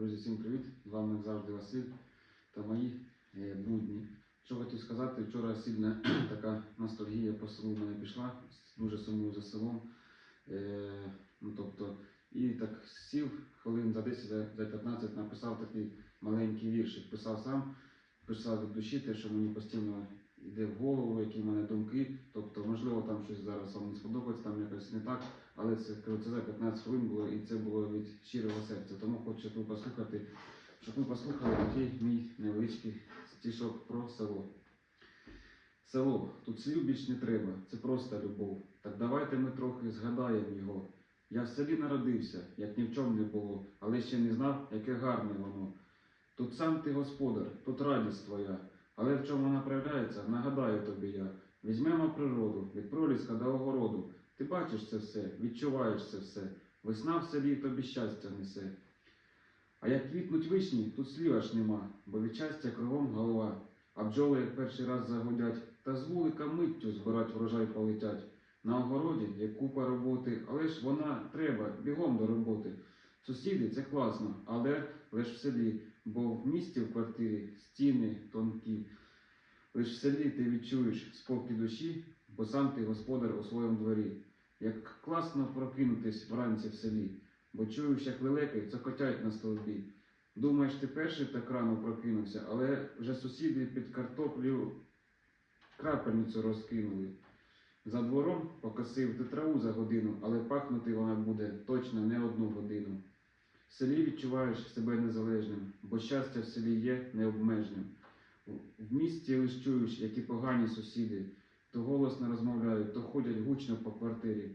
Друзі, всім привіт! З вами завжди Василь та мої е, будні. Що хотів сказати, вчора сильна така ностальгія по селу мене пішла, дуже сумую за селом. Е, ну, тобто, і так сів хвилин за 10, за за 15 написав такий маленький віршик. Писав сам, писав від душі те, що мені постійно йде в голову, які в мене думки. Тобто, можливо, там щось зараз вам не сподобається, там якось не так, але це, це за 15 хвилин було і це було від щирого серця. Тому хочу, щоб послухати, щоб ви послухали такий мій невеличкий стішок про село. Село, тут слів більш не треба, це просто любов. Так давайте ми трохи згадаємо його. Я в селі народився, як ні в чому не було, але ще не знав, яке гарне воно. Тут сам ти господар, тут радість твоя, але в чому вона проявляється, нагадаю тобі я. Візьмемо природу, від проліска до огороду. Ти бачиш це все, відчуваєш це все. Весна в селі тобі щастя несе. А як квітнуть вишні, тут слів аж нема, бо від щастя кругом голова. А бджоли як перший раз загудять, та з вулика миттю збирать врожай полетять. На огороді є купа роботи, але ж вона треба бігом до роботи. Сусіди це класно, але лиш в селі, бо в місті в квартирі стіни тонкі. Лиш в селі ти відчуєш спокій душі, бо сам ти господар у своєму дворі. Як класно прокинутись вранці в селі, бо чуєш, як лелеки цокотять на стовбі. Думаєш, ти перший так рано прокинувся, але вже сусіди під картоплю крапельницю розкинули. За двором покосив ти траву за годину, але пахнути вона буде точно не одну годину. Селі відчуваєш себе незалежним, бо щастя в селі є необмежним. В місті лиш чуєш, які погані сусіди, то голосно розмовляють, то ходять гучно по квартирі.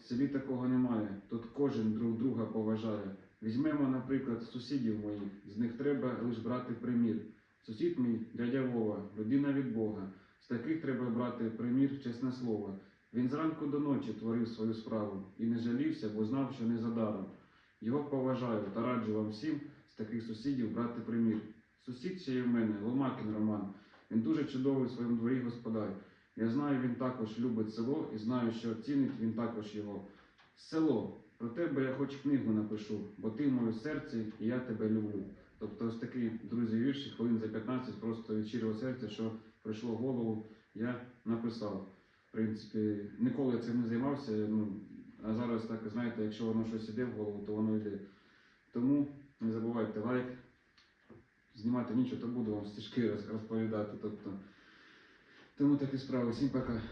В селі такого немає, тут кожен друг друга поважає. Візьмемо, наприклад, сусідів моїх, з них треба лиш брати примір. Сусід мій дядя Вова, людина від Бога. З таких треба брати примір, чесне слово. Він зранку до ночі творив свою справу і не жалівся, бо знав, що не задаром. Його поважаю та раджу вам всім з таких сусідів брати примір. Сусід ще є в мене, Ломакін Роман. Він дуже чудовий у своєму дворі господар. Я знаю, він також любить село і знаю, що цінить він також його. Село, про тебе я хоч книгу напишу, бо ти в моєму серці і я тебе люблю. Тобто ось такий, друзі, вірші, хвилин за 15, просто від щирого серця, що прийшло в голову, я написав. В принципі, ніколи я цим не займався. Ну, а зараз так, знаєте, якщо воно щось іде в голову, то воно йде. Тому не забувайте лайк. Знімати нічого, то буду вам стежки розповідати. Тобто, тому такі справи. Всім пока.